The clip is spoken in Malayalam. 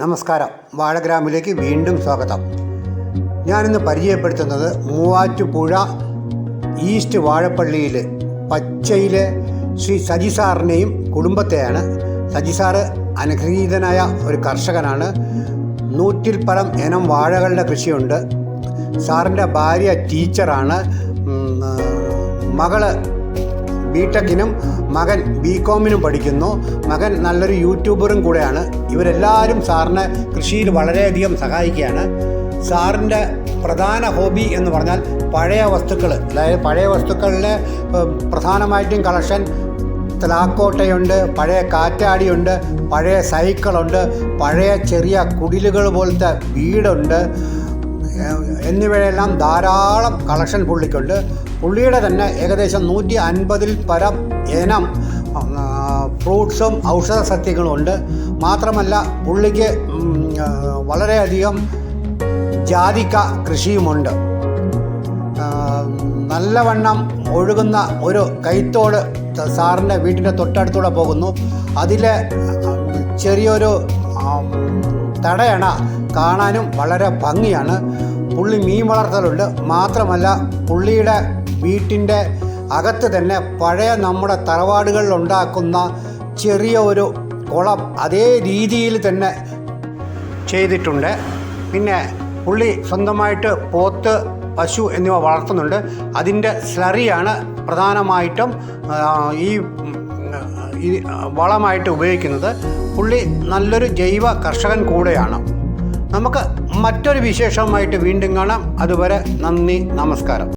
നമസ്കാരം. വാഴഗ്രാമിലേക്ക് വീണ്ടും സ്വാഗതം. ഞാനിന്ന് പരിചയപ്പെടുത്തുന്നത് മൂവാറ്റുപുഴ ഈസ്റ്റ് വാഴപ്പള്ളിയിൽ പച്ചയിലെ ശ്രീ സജി സാറിനെയും കുടുംബത്തെയാണ്. സജി സാറ് അനുഗ്രഹീതനായ ഒരു കർഷകനാണ്. നൂറ്റിൽ പരം ഇനം വാഴകളുടെ കൃഷിയുണ്ട്. സാറിന്റെ ഭാര്യ ടീച്ചറാണ്. ഉം, ബിടെക്കിനും മകൻ ബി കോമിനും പഠിക്കുന്നു. മകൻ നല്ലൊരു യൂട്യൂബറും കൂടെയാണ്. ഇവരെല്ലാവരും സാറിനെ കൃഷിയിൽ വളരെയധികം സഹായിക്കുകയാണ്. സാറിന്റെ പ്രധാന ഹോബി എന്ന് പറഞ്ഞാൽ പഴയ വസ്തുക്കൾ അതായത് പഴയ വസ്തുക്കളിലെ പ്രധാനമായിട്ടും കളക്ഷൻ തലാക്കോട്ടയുണ്ട് പഴയ കാറ്റാടിയുണ്ട് പഴയ സൈക്കിളുണ്ട് പഴയ ചെറിയ കുടിലുകൾ പോലത്തെ വീടുണ്ട്. എന്നിവയെല്ലാം ധാരാളം കളക്ഷൻ പുള്ളിക്കുണ്ട്. പുള്ളിയുടെ തന്നെ ഏകദേശം നൂറ്റി അൻപതിൽ പരം ഇനം ഫ്രൂട്ട്സും ഔഷധ സസ്യങ്ങളും ഉണ്ട് മാത്രമല്ല പുള്ളിക്ക് വളരെയധികം ജാതിക്ക കൃഷിയുമുണ്ട്. നല്ലവണ്ണം ഒഴുകുന്ന ഒരു കൈത്തോട് സാറിന്റെ വീട്ടിന്റെ തൊട്ടടുത്തൂടെ പോകുന്നു. അതിലെ ചെറിയൊരു തടയണ കാണാനും വളരെ ഭംഗിയാണ്. പുള്ളി മീൻ വളർത്തലുണ്ട്. മാത്രമല്ല പുള്ളിയുടെ വീട്ടിന്റെ അകത്ത് തന്നെ പഴയ നമ്മുടെ തറവാടുകളിൽ ഉണ്ടാക്കുന്ന ചെറിയ ഒരു കുളം അതേ രീതിയിൽ തന്നെ ചെയ്തിട്ടുണ്ട്. പിന്നെ പുള്ളി സ്വന്തമായിട്ട് പോത്ത് പശു എന്നിവ വളർത്തുന്നുണ്ട്. അതിന്റെ സ്ലറിയാണ് പ്രധാനമായിട്ടും ഈ ഈ വളമായിട്ട് ഉപയോഗിക്കുന്നത് പുള്ളി നല്ലൊരു ജൈവ കർഷകൻ കൂടെയാണ്. നമുക്ക് മറ്റൊരു വിശേഷവുമായിട്ട് വീണ്ടും കാണാം. അതുവരെ നന്ദി നമസ്കാരം.